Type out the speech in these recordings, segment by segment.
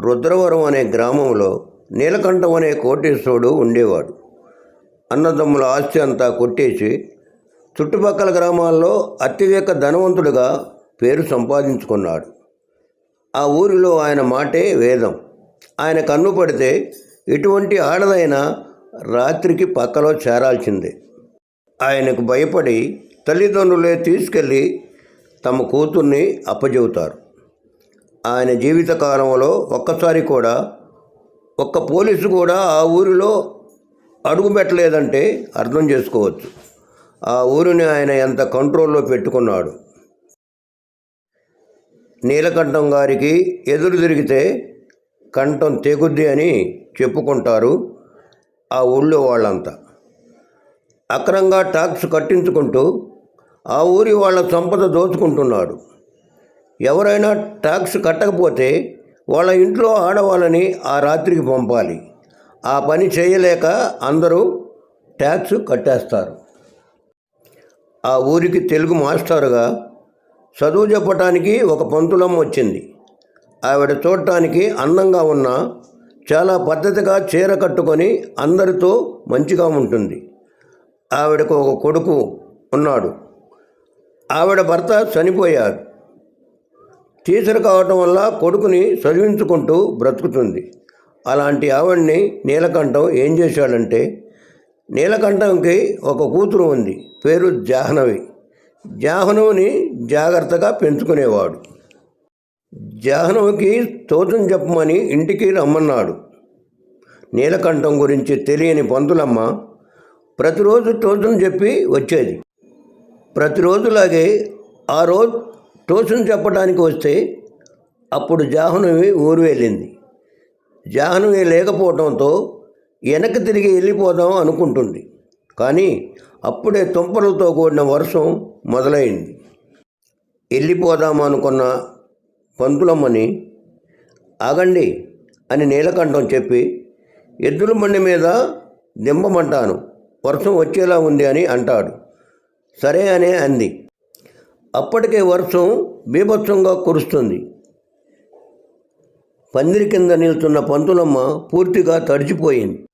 రుద్రవరం అనే గ్రామంలో నీలకంఠం అనే కోటేశ్వరుడు ఉండేవాడు. అన్నదమ్ముల ఆస్తి అంతా కొట్టేసి చుట్టుపక్కల గ్రామాల్లో అత్యధిక ధనవంతుడిగా పేరు సంపాదించుకున్నాడు. ఆ ఊరిలో ఆయన మాటే వేదం. ఆయన కన్ను పడితే ఎటువంటి ఆడదైనా రాత్రికి పక్కలో చేరాల్సిందే. ఆయనకు భయపడి తల్లిదండ్రులే తీసుకెళ్ళి తమ కూతుర్ని అప్పజెబుతారు. ఆయన జీవిత కాలంలో ఒక్కసారి కూడా ఒక్క పోలీసు కూడా ఆ ఊరిలో అడుగు పెట్టలేదంటే అర్థం చేసుకోవచ్చు. ఆ ఊరిని ఆయన ఎంత కంట్రోల్లో పెట్టుకున్నాడు. నీలకంఠం గారికి ఎదురు తిరిగితే కంఠం తెగుద్ది అని చెప్పుకుంటారు ఆ ఊళ్ళో వాళ్ళంతా. అక్రంగా ట్యాక్స్ కట్టించుకుంటూ ఆ ఊరి వాళ్ళ సంపద దోచుకుంటున్నాడు. ఎవరైనా ట్యాక్స్ కట్టకపోతే వాళ్ళ ఇంట్లో ఆడవాళ్ళని ఆ రాత్రికి పంపాలి. ఆ పని చేయలేక అందరూ ట్యాక్స్ కట్టేస్తారు. ఆ ఊరికి తెలుగు మాస్టరుగా చదువు చెప్పటానికి ఒక పంతులమ్మ వచ్చింది. ఆవిడ చూడటానికి అందంగా ఉన్న చాలా పద్ధతిగా చీర కట్టుకొని అందరితో మంచిగా ఉంటుంది. ఆవిడకు ఒక కొడుకు ఉన్నాడు. ఆవిడ భర్త చనిపోయారు. టీచర్ కావటం వల్ల కొడుకుని చదివించుకుంటూ బ్రతుకుతుంది. అలాంటి ఆవిడ్ని నీలకంఠం ఏం చేశాడంటే నీలకంఠంకి ఒక కూతురు ఉంది పేరు జాహ్నవి. జాహ్నవిని జాగ్రత్తగా పెంచుకునేవాడు. జాహ్నవికి స్తోత్రం చెప్పమని ఇంటికి రమ్మన్నాడు. నీలకంఠం గురించి తెలియని పంతులమ్మ ప్రతిరోజు స్తోత్రం చెప్పి వచ్చేది. ప్రతిరోజులాగే ఆ రోజు ట్యూషన్ చెప్పడానికి వస్తే అప్పుడు జాహ్నవి ఊరు వెళ్ళింది. జాహ్నవి లేకపోవడంతో వెనక్కి తిరిగి వెళ్ళిపోదాం అనుకుంటుంది. కానీ అప్పుడే తుంపలతో కూడిన వర్షం మొదలైంది. వెళ్ళిపోదాం అనుకున్న పంతులమ్మని ఆగండి అని నీలకంఠం చెప్పి ఎద్దుల బండి మీద దింపమంటాను. వర్షం వచ్చేలా ఉంది అని అంటాడు. సరే అనే అంది. అప్పటికే వర్షం బీభత్సంగా కురుస్తుంది. పందిరి కింద నిలుతున్న పంతులమ్మ పూర్తిగా తడిచిపోయింది.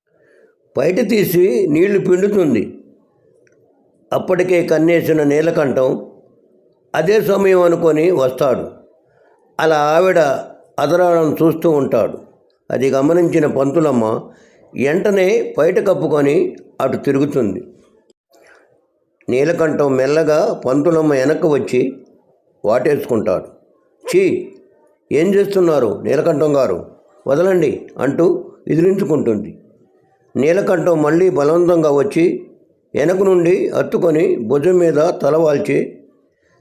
బయట తీసి నీళ్ళు పిండుతుంది. అప్పటికే కన్నేసిన నీలకంఠం అదే సమయం అనుకొని వస్తాడు. అలా ఆవిడ అదరాడం చూస్తూ ఉంటాడు. అది గమనించిన పంతులమ్మ వెంటనే బయట కప్పుకొని అటు తిరుగుతుంది. నీలకంఠం మెల్లగా పంతులమ్మ వెనక్కి వచ్చి వాటేసుకుంటాడు. చీ ఏం చేస్తున్నారు నీలకంఠం గారు? వదలండి అంటూ ఎదిరించుకుంటుంది. నీలకంఠం మళ్ళీ బలవంతంగా వచ్చి వెనక నుండి అత్తుకొని భుజం మీద తలవాల్చి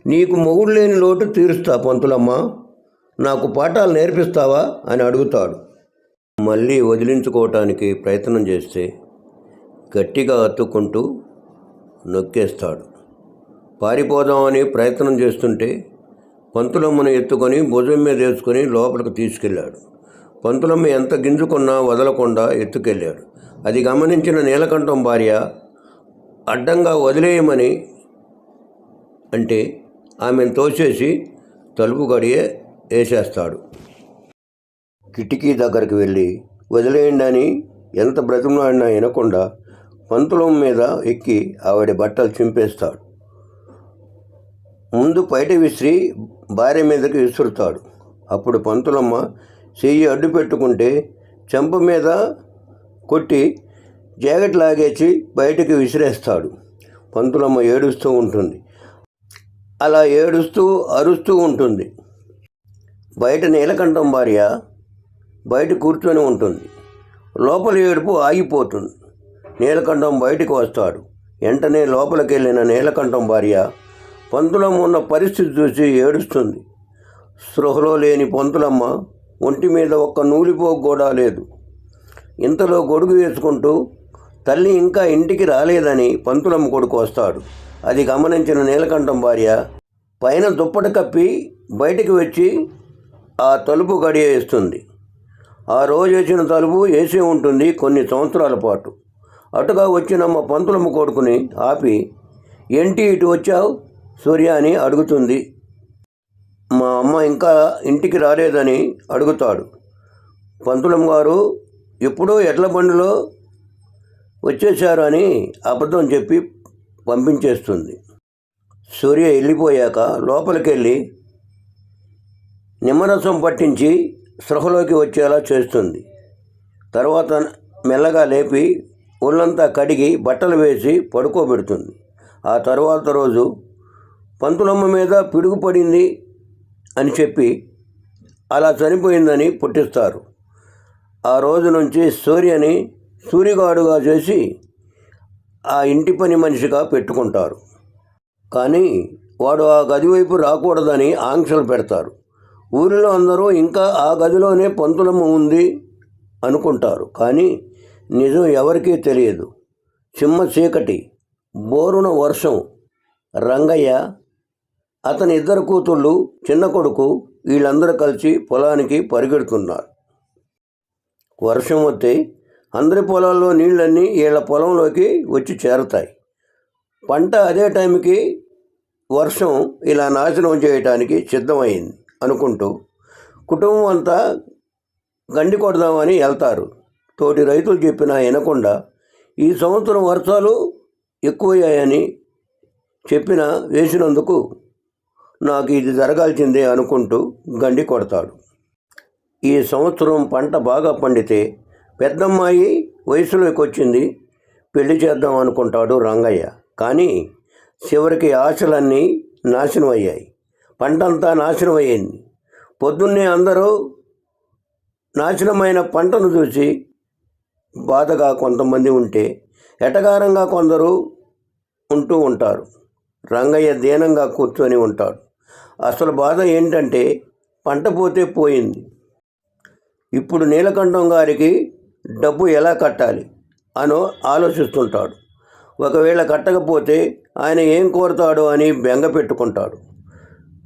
నీకు మొగుడు లేని లోటు తీరుస్తా పంతులమ్మ నాకు పాఠాలు నేర్పిస్తావా అని అడుగుతాడు. మళ్ళీ వదిలించుకోవటానికి ప్రయత్నం చేస్తే గట్టిగా అత్తుకుంటూ నొక్కేస్తాడు. పారిపోదామని ప్రయత్నం చేస్తుంటే పంతులమ్మను ఎత్తుకొని భుజం మీద వేసుకొని లోపలికి తీసుకెళ్ళాడు. పంతులమ్మ ఎంత గింజుకున్నా వదలకుండా ఎత్తుకెళ్ళాడు. అది గమనించిన నీలకంఠం భార్య అడ్డంగా వదిలేయమని అంటే ఆమెను తోసేసి తలుపు గడియే వేసేస్తాడు. కిటికీ దగ్గరికి వెళ్ళి వదిలేయండి అని ఎంత బ్రతిమలాడినా వినకుండా పంతులం మీద ఎక్కి ఆవిడ బట్టలు చింపేస్తాడు. ముందు బయట విసిరి భార్య మీదకి విసురుతాడు. అప్పుడు పంతులమ్మ చెయ్యి అడ్డు పెట్టుకుంటే చెంప మీద కొట్టి జాకెట్ లాగేసి బయటకు విసిరేస్తాడు. పంతులమ్మ ఏడుస్తూ ఉంటుంది. అలా ఏడుస్తూ అరుస్తూ ఉంటుంది. బయట నీలకంఠం భార్య బయట కూర్చొని ఉంటుంది. లోపల ఏడుపు ఆగిపోతుంది. నీలకంఠం బయటకు వస్తాడు. వెంటనే లోపలికి వెళ్ళిన నీలకంఠం భార్య పంతులమ్మ ఉన్న పరిస్థితి చూసి ఏడుస్తుంది. స్పృహలో లేని పంతులమ్మ ఒంటి మీద ఒక్క నూలిపోగు కూడా లేదు. ఇంతలో గొడుగు వేసుకుంటూ తల్లి ఇంకా ఇంటికి రాలేదని పంతులమ్మ కొడుకు వస్తాడు. అది గమనించిన నీలకంఠం భార్య పైన దుప్పటి కప్పి బయటికి వచ్చి ఆ తలుపు గడియేస్తుంది. ఆ రోజు వేసిన తలుపు వేసే ఉంటుంది కొన్ని సంవత్సరాల పాటు. అటుగా వచ్చిన మా పంతులమ్మ కొడుకుని ఆపి ఏంటి ఇటు వచ్చావు? సూర్య అని అడుగుతుంది. మా అమ్మ ఇంకా ఇంటికి రాలేదని అడుగుతాడు. పంతులం గారు ఎప్పుడో ఎడ్ల బండిలో వచ్చేశారు అని అబద్ధం చెప్పి పంపించేస్తుంది. సూర్య వెళ్ళిపోయాక లోపలికెళ్ళి నిమ్మరసం పట్టించి స్పృహలోకి వచ్చేలా చేస్తుంది. తర్వాత మెల్లగా లేపి ఒళ్ళంతా కడిగి బట్టలు వేసి పడుకోబెడుతుంది. ఆ తర్వాత రోజు పంతులమ్మ మీద పిడుగు పడింది అని చెప్పి అలా చనిపోయిందని పుట్టిస్తారు. ఆ రోజు నుంచి సూర్యని సూర్యగాడుగా చేసి ఆ ఇంటి పని మనిషిగా పెట్టుకుంటారు. కానీ వాడు ఆ గది వైపు రాకూడదని ఆంక్షలు పెడతారు. ఊరిలో అందరూ ఇంకా ఆ గదిలోనే పంతులమ్మ ఉంది అనుకుంటారు. కానీ నిజం ఎవరికీ తెలియదు. సింహ చీకటి బోరున వర్షం రంగయ్య అతని ఇద్దరు కూతుళ్ళు చిన్న కొడుకు వీళ్ళందరూ కలిసి పొలానికి పరిగెడుతున్నారు. వర్షం వస్తే అందరి పొలాల్లో నీళ్ళన్నీ వీళ్ళ పొలంలోకి వచ్చి చేరతాయి. పంట అదే టైంకి వర్షం ఇలా నాశనం చేయటానికి సిద్ధమైంది అనుకుంటూ కుటుంబం అంతా గండి కొడదామని వెళ్తారు. తోటి రైతులు చెప్పినా వినకుండా ఈ సంవత్సరం వర్షాలు ఎక్కువయ్యాయని చెప్పిన వేసినందుకు నాకు ఇది జరగాల్సిందే అనుకుంటూ గండి కొడతాడు. ఈ సంవత్సరం పంట బాగా పండితే పెద్దమ్మాయి వయసులోకి వచ్చింది పెళ్ళి చేద్దాం అనుకుంటాడు రంగయ్య. కానీ చివరికి ఆశలన్నీ నాశనం అయ్యాయి. పంటంతా నాశనం అయ్యింది. పొద్దున్నే అందరూ నాశనమైన పంటను చూసి బాధగా కొంతమంది ఉంటే ఎటగారంగా కొందరు ఉంటూ ఉంటారు. రంగయ్య దీనంగా కూర్చొని ఉంటాడు. అసలు బాధ ఏంటంటే పంట పోతే పోయింది. ఇప్పుడు నీలకంఠం గారికి డబ్బు ఎలా కట్టాలి అనో ఆలోచిస్తుంటాడు. ఒకవేళ కట్టకపోతే ఆయన ఏం కోరుతాడు అని బెంగ పెట్టుకుంటాడు.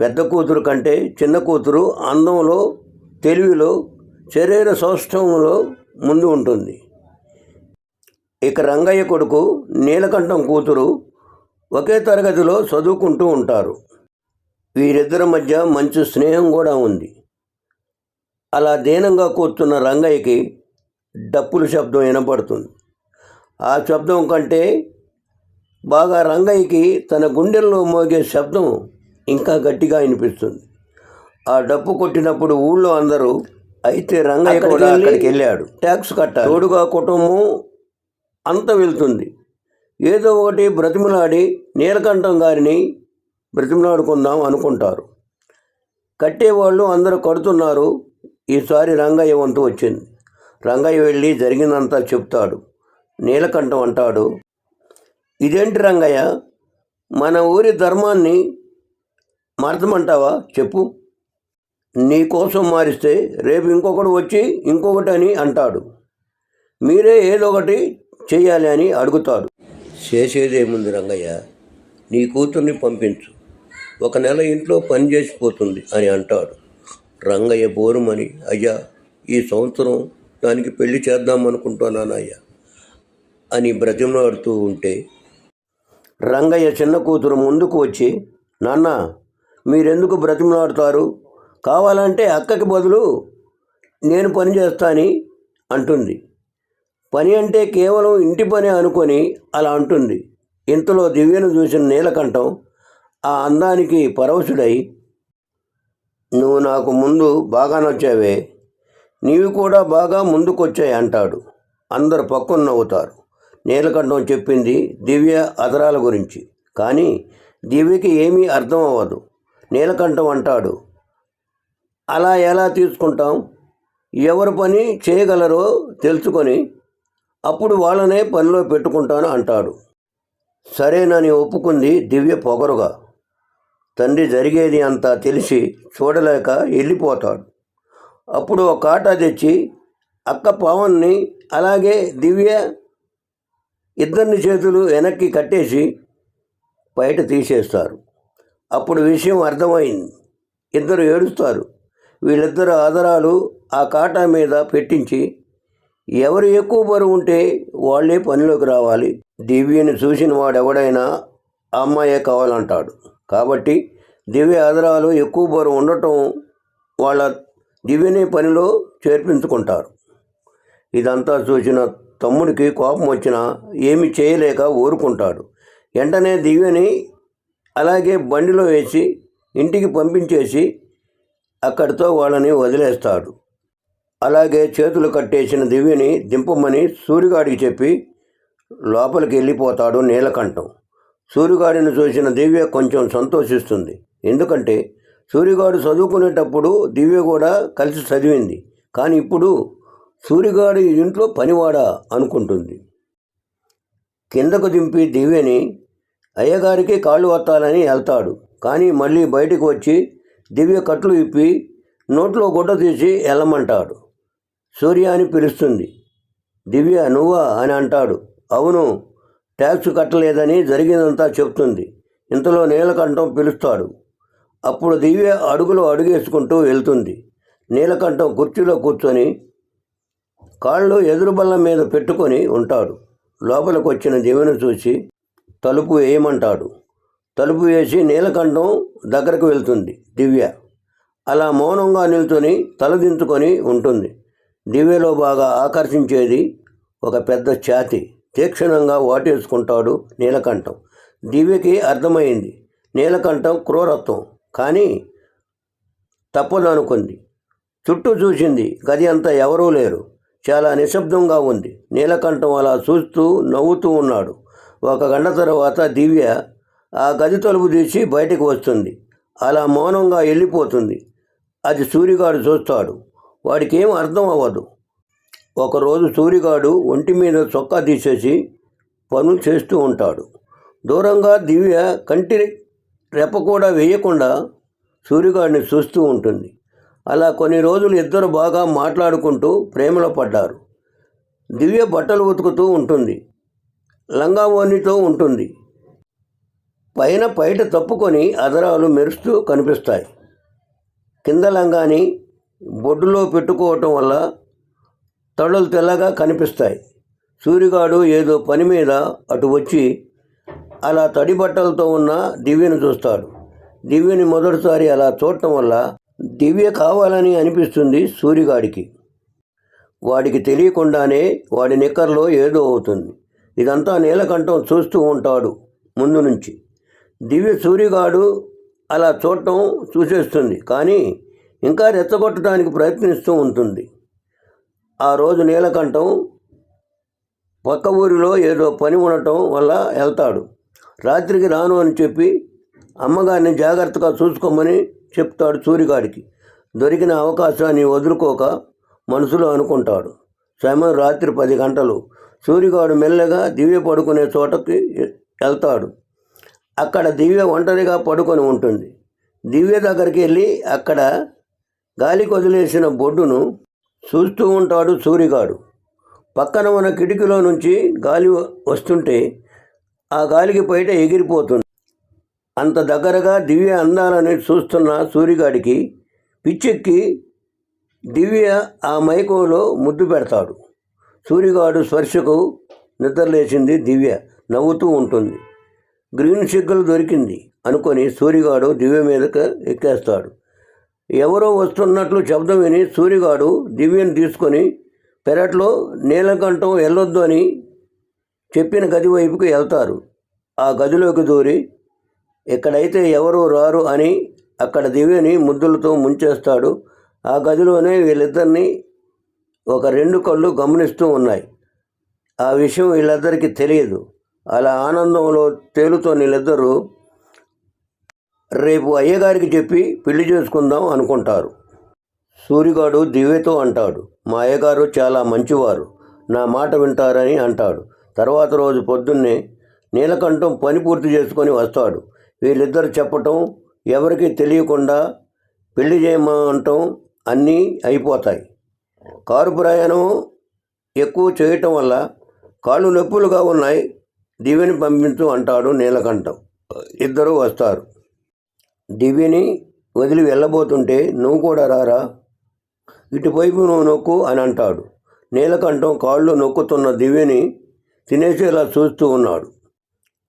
పెద్ద కూతురు కంటే చిన్న కూతురు అందంలో తెలివిలో శరీర సౌష్ఠవంలో ముందు ఉంటుంది. ఇక రంగయ్య కొడుకు నీలకంఠం కూతురు ఒకే తరగతిలో చదువుకుంటూ ఉంటారు. వీరిద్దరి మధ్య మంచి స్నేహం కూడా ఉంది. అలా దీనంగా కూర్చున్న రంగయ్యకి డప్పుల శబ్దం వినపడుతుంది. ఆ శబ్దం కంటే బాగా రంగయ్యకి తన గుండెల్లో మోగే శబ్దం ఇంకా గట్టిగా వినిపిస్తుంది. ఆ డప్పు కొట్టినప్పుడు ఊళ్ళో అందరూ అయితే రంగయ్య కూడా అక్కడికి వెళ్ళాడు. ట్యాక్స్ కట్టాలి. తోడుగా కుటుంబం అంత వెళ్తుంది. ఏదో ఒకటి బ్రతిమలాడి నీలకంఠం గారిని బ్రతిమలాడుకుందాం అనుకుంటారు. కట్టేవాళ్ళు అందరూ కడుతున్నారు. ఈసారి రంగయ్య వంతు వచ్చింది. రంగయ్య వెళ్ళి జరిగిందంతా చెప్తాడు. నీలకంఠం అంటాడు ఇదేంటి రంగయ్య? మన ఊరి ధర్మాన్ని మార్చమంటావా? చెప్పు. నీ కోసం మారిస్తే రేపు ఇంకొకడు వచ్చి ఇంకొకటి అని అంటాడు. మీరే ఏదో ఒకటి చేయాలి అని అడుగుతాడు. చేసేదేముంది రంగయ్య? నీ కూతుర్ని పంపించు. ఒక నెల ఇంట్లో పని చేసిపోతుంది అని అంటాడు. రంగయ్య బోరుమని అయ్యా ఈ సంవత్సరం దానికి పెళ్ళి చేద్దాం అనుకుంటున్నాను అయ్యా అని బ్రతిమలాడుతూ ఉంటే రంగయ్య చిన్న కూతురు ముందుకు వచ్చి నాన్న మీరెందుకు బ్రతిమలాడుతారు? కావాలంటే అక్కకి బదులు నేను పని చేస్తాని అంటుంది. పని అంటే కేవలం ఇంటి పని అనుకొని అలా అంటుంది. ఇంతలో దివ్యను చూసిన నీలకంఠం ఆ అందానికి పరవశుడై నువ్వు నాకు ముందు బాగా నచ్చావే నీవి కూడా బాగా ముందుకొచ్చాయి అంటాడు. అందరు పక్కన నవ్వుతారు. నీలకంఠం చెప్పింది దివ్య అదరాల గురించి. కానీ దివ్యకి ఏమీ అర్థం అవ్వదు. నీలకంఠం అంటాడు అలా ఎలా తీసుకుంటాం? ఎవరు పని చేయగలరో తెలుసుకొని అప్పుడు వాళ్ళనే పనిలో పెట్టుకుంటాను అంటాడు. సరేనని ఒప్పుకుంది దివ్య పొగరుగా. తండ్రి జరిగేది అంతా తెలిసి చూడలేక వెళ్ళిపోతాడు. అప్పుడు ఒక ఆట తెచ్చి అక్క పవన్ని అలాగే దివ్య ఇద్దరిని చేతులు వెనక్కి కట్టేసి బయట తీసేస్తారు. అప్పుడు విషయం అర్థమైంది. ఇద్దరు ఏడుస్తారు. వీళ్ళిద్దరు ఆధారాలు ఆ కాటా మీద పెట్టించి ఎవరు ఎక్కువ బరువు ఉంటే వాళ్ళే పనిలోకి రావాలి. దివ్యని చూసిన వాడెవడైనా అమ్మాయే కావాలంటాడు. కాబట్టి దివ్య ఆధారాలు ఎక్కువ బరువు ఉండటం వాళ్ళ దివ్యని పనిలో చేర్పించుకుంటారు. ఇదంతా చూసిన తమ్ముడికి కోపం వచ్చినా ఏమి చేయలేక ఊరుకుంటాడు. వెంటనే దివ్యని అలాగే బండిలో వేసి ఇంటికి పంపించేసి అక్కడితో వాళ్ళని వదిలేస్తాడు. అలాగే చేతులు కట్టేసిన దివ్యని దింపమని సూర్యుగాడికి చెప్పి లోపలికి వెళ్ళిపోతాడు నీలకంఠం. సూర్యుగాడిని చూసిన దివ్య కొంచెం సంతోషిస్తుంది. ఎందుకంటే సూర్యుగాడు చదువుకునేటప్పుడు దివ్య కూడా కలిసి చదివింది. కానీ ఇప్పుడు సూర్యగాడి ఇంట్లో పనివాడా అనుకుంటుంది. కిందకు దింపి దివ్యని అయ్యగారికి కాళ్ళు వత్తాలని వెళ్తాడు. కానీ మళ్ళీ బయటకు వచ్చి దివ్య కట్లు ఇప్పి నోట్లో గుడ్డ తీసి వెళ్ళమంటాడు. సూర్య అని పిలుస్తుంది. దివ్య నువ్వా అని అంటాడు. అవును ట్యాక్స్ కట్టలేదని జరిగిందంతా చెప్తుంది. ఇంతలో నీలకంఠం పిలుస్తాడు. అప్పుడు దివ్య అడుగులు అడుగేసుకుంటూ వెళ్తుంది. నీలకంఠం కుర్చీలో కూర్చొని కాళ్ళు ఎదురు బల్ల మీద పెట్టుకొని ఉంటాడు. లోపలికి వచ్చిన దివ్యను చూసి తలుపు వేయమంటాడు. తలుపు వేసి నీలకంఠం దగ్గరకు వెళ్తుంది. దివ్య అలా మౌనంగా నిల్చొని తలదించుకొని ఉంటుంది. దివ్యలో బాగా ఆకర్షించేది ఒక పెద్ద ఛాతి. తీక్షణంగా వాటేసుకుంటాడు నీలకంఠం. దివ్యకి అర్థమైంది. నీలకంఠం క్రూరత్వం. కానీ తప్పదనుకుంది. చుట్టూ చూసింది. గది అంతా ఎవరూ లేరు. చాలా నిశ్శబ్దంగా ఉంది. నీలకంఠం అలా చూస్తూ నవ్వుతూ ఉన్నాడు. ఒక గంట తర్వాత దివ్య ఆ గది తలుపు తీసి బయటకు వస్తుంది. అలా మౌనంగా వెళ్ళిపోతుంది. అది సూర్యగాడు చూస్తాడు. వాడికి ఏం అర్థం అవ్వదు. ఒకరోజు సూర్యగాడు ఒంటి మీద చొక్కా తీసేసి పనులు చేస్తూ ఉంటాడు. దూరంగా దివ్య కంటి రెప్ప కూడా వేయకుండా సూర్యగాడిని చూస్తూ ఉంటుంది. అలా కొన్ని రోజులు ఇద్దరు బాగా మాట్లాడుకుంటూ ప్రేమలో పడ్డారు. దివ్య బట్టలు ఉతుకుతూ ఉంటుంది. లంగావోనితో ఉంటుంది. పైన పైట తప్పుకొని అదరాలు మెరుస్తూ కనిపిస్తాయి. కింద లంగాని బొడ్డులో పెట్టుకోవటం వల్ల తడలు తెల్లగా కనిపిస్తాయి. సూర్యగాడు ఏదో పని మీద అటు వచ్చి అలా తడి బట్టలతో ఉన్న దివ్యను చూస్తాడు. దివ్యని మొదటిసారి అలా చూడటం వల్ల దివ్య కావాలని అనిపిస్తుంది సూర్యగాడికి వాడికి తెలియకుండానే వాడి నిక్కర్లో ఏదో అవుతుంది. ఇదంతా నీలకంఠం చూస్తూ ఉంటాడు ముందు నుంచి. దివ్య సూర్యగాడు అలా చూడటం చూసేస్తుంది. కానీ ఇంకా రెచ్చగొట్టడానికి ప్రయత్నిస్తూ ఉంటుంది. ఆ రోజు నీలకంఠం పక్క ఊరిలో ఏదో పని ఉండటం వల్ల వెళ్తాడు. రాత్రికి రాను అని చెప్పి అమ్మగారిని జాగ్రత్తగా చూసుకోమని చెప్తాడు సూర్యగాడికి దొరికిన అవకాశాన్ని వదులుకోక మనసులో అనుకుంటాడు. సమయం రాత్రి పది గంటలు. సూర్యగాడు మెల్లగా దివ్య పడుకునే చోటకి వెళ్తాడు. అక్కడ దివ్య ఒంటరిగా పడుకొని ఉంటుంది. దివ్య దగ్గరికి వెళ్ళి అక్కడ గాలికి వదిలేసిన బొడ్డును చూస్తూ ఉంటాడు సూరిగాడు. పక్కన ఉన్న కిటికీలో నుంచి గాలి వస్తుంటే ఆ గాలికి బయట ఎగిరిపోతుంది. అంత దగ్గరగా దివ్య అందాలని చూస్తున్న సూర్యగాడికి పిచ్చెక్కి దివ్య ఆ మైకంలో ముద్దు పెడతాడు. సూర్యగాడు స్పర్శకు నిద్రలేచింది దివ్య. నవ్వుతూ ఉంటుంది. గ్రీన్ సిగ్గులు దొరికింది అనుకొని సూరిగాడు దివ్య మీదకి ఎక్కేస్తాడు. ఎవరో వస్తున్నట్లు శబ్దం విని సూర్యగాడు దివ్యను తీసుకొని పెరట్లో నీలకంఠం వెళ్ళొద్దు అని చెప్పిన గది వైపుకి వెళ్తారు. ఆ గదిలోకి దూరి ఇక్కడైతే ఎవరు రారు అని అక్కడ దివ్యని ముద్దులతో ముంచేస్తాడు. ఆ గదిలోనే వీళ్ళిద్దరిని ఒక రెండు కళ్ళు గమనిస్తూ ఉన్నాయి. ఆ విషయం వీళ్ళిద్దరికీ తెలియదు. అలా ఆనందంలో తేలుతో వీళ్ళిద్దరూ రేపు అయ్యగారికి చెప్పి పెళ్ళి చేసుకుందాం అనుకుంటారు. సూరిగాడు దివ్యతో అంటాడు మా అయ్యగారు చాలా మంచివారు నా మాట వింటారని అంటాడు. తర్వాత రోజు పొద్దున్నే నీలకంఠం పని పూర్తి చేసుకొని వస్తాడు. వీళ్ళిద్దరు చెప్పటం ఎవరికి తెలియకుండా పెళ్ళి చేయమంటాం అన్నీ అయిపోతాయి. కారు ప్రయాణం ఎక్కువ చేయటం వల్ల కాళ్ళు నొప్పులుగా ఉన్నాయి దివ్యని పంపించు అంటాడు నీలకంఠం. ఇద్దరు వస్తారు. దివ్యని వదిలి వెళ్ళబోతుంటే నువ్వు కూడా రారా? ఇటువైపు నువ్వు నొక్కు అని అంటాడు. నీలకంఠం కాళ్ళు నొక్కుతున్న దివ్యని తినేసేలా చూస్తూ ఉన్నాడు.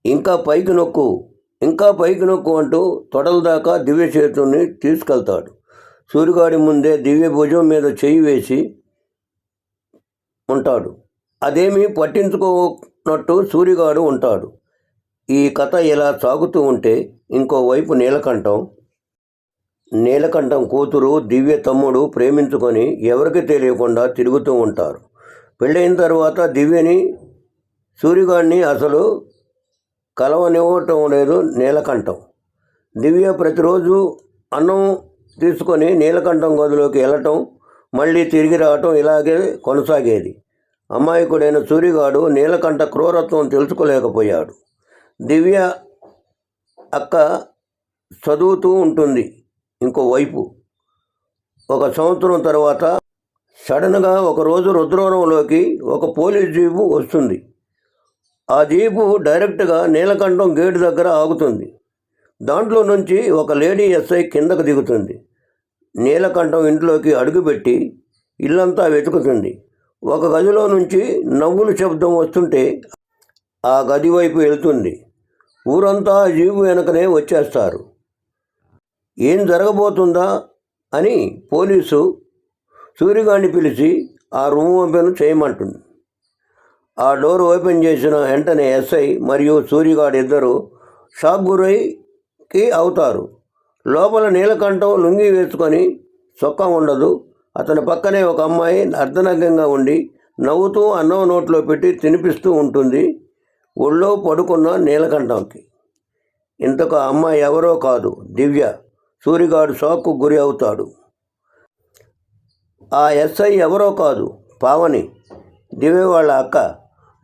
ఇంకా పైకి నొక్కు ఇంకా పైకి నొక్కు అంటూ తొడల దాకా దివ్య చేతుల్ని తీసుకెళ్తాడు. సూర్యుగాడి ముందే దివ్య భుజం మీద చెయ్యి వేసి ఉంటాడు. అదేమీ పట్టించుకోనట్టు సూరిగాడు ఉంటాడు. ఈ కథ ఇలా సాగుతూ ఉంటే ఇంకోవైపు నీలకంఠం. నీలకంఠం కూతురు దివ్య తమ్ముడు ప్రేమించుకొని ఎవరికి తెలియకుండా తిరుగుతూ ఉంటారు. పెళ్ళైన తర్వాత దివ్యని సూర్యగాడిని అసలు కలవనివ్వటం లేదు నీలకంఠం. దివ్య ప్రతిరోజు అన్నం తీసుకొని నీలకంఠం గదిలోకి వెళ్ళటం మళ్ళీ తిరిగి రావటం ఇలాగే కొనసాగేది. అమాయకుడైన సూర్యగాడు నీలకంఠ క్రూరత్వం తెలుసుకోలేకపోయాడు. దివ్య అక్క చదువుతూ ఉంటుంది. ఇంకోవైపు ఒక సంవత్సరం తర్వాత సడన్గా ఒకరోజు రుద్రవరంలోకి ఒక పోలీస్ జీపు వస్తుంది. ఆ జీపు డైరెక్ట్గా నీలకంఠం గేటు దగ్గర ఆగుతుంది. దాంట్లో నుంచి ఒక లేడీ ఎస్ఐ కిందకు దిగుతుంది. నీలకంఠం ఇంట్లోకి అడుగుపెట్టి ఇల్లంతా వెతుకుతుంది. ఒక గదిలో నుంచి నవ్వుల శబ్దం వస్తుంటే ఆ గది వైపు వెళ్తుంది. ఊరంతా ఆ జీపు వెనకనే వచ్చేస్తారు. ఏం జరగబోతుందా అని పోలీసు సూర్యగాడిని పిలిచి ఆ రూమ్ ఓపెన్ చేయమంటుంది. ఆ డోర్ ఓపెన్ చేసిన వెంటనే ఎస్ఐ మరియు సూర్యగాడు ఇద్దరు షాక్ గురైకి అవుతారు. లోపల నీలకంఠం లుంగి వేసుకొని చొక్కా ఉండదు. అతని పక్కనే ఒక అమ్మాయి అర్ధనగ్నంగా ఉండి నవ్వుతూ అన్నం నోట్లో పెట్టి తినిపిస్తూ ఉంటుంది. ఒళ్ళో పడుకున్న నీలకంఠంకి. ఇంతకు ఆ అమ్మాయి ఎవరో కాదు దివ్య. సూరిగాడు షాక్కు గురి అవుతాడు. ఆ ఎస్ఐ ఎవరో కాదు పావని. దివ్య వాళ్ళ అక్క.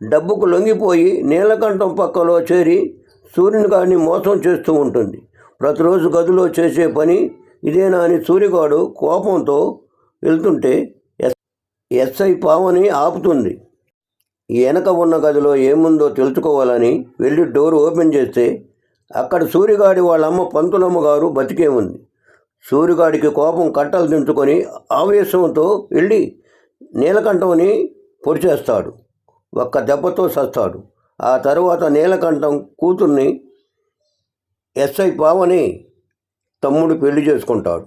డబ్బుకు లొంగిపోయి నీలకంఠం పక్కలో చేరి సూర్యుని గారిని మోసం చేస్తూ ఉంటుంది. ప్రతిరోజు గదిలో చేసే పని ఇదేనా అని సూర్యగాడు కోపంతో వెళ్తుంటే ఎస్ ఎస్ఐ పావని ఆపుతుంది. వెనక ఉన్న గదిలో ఏముందో తెలుసుకోవాలని వెళ్ళి డోర్ ఓపెన్ చేస్తే అక్కడ సూర్యగాడి వాళ్ళ అమ్మ పంతులమ్మ గారు బతికే ఉంది. సూర్యగాడికి కోపం కట్టలు దించుకొని ఆవేశంతో వెళ్ళి నీలకంఠంని పొడిచేస్తాడు ఒక్క దెబ్బతో సస్తాడు. ఆ తర్వాత నీలకంఠం కూతుర్ని ఎస్ఐ పావని తమ్ముడు పెళ్ళి చేసుకుంటాడు.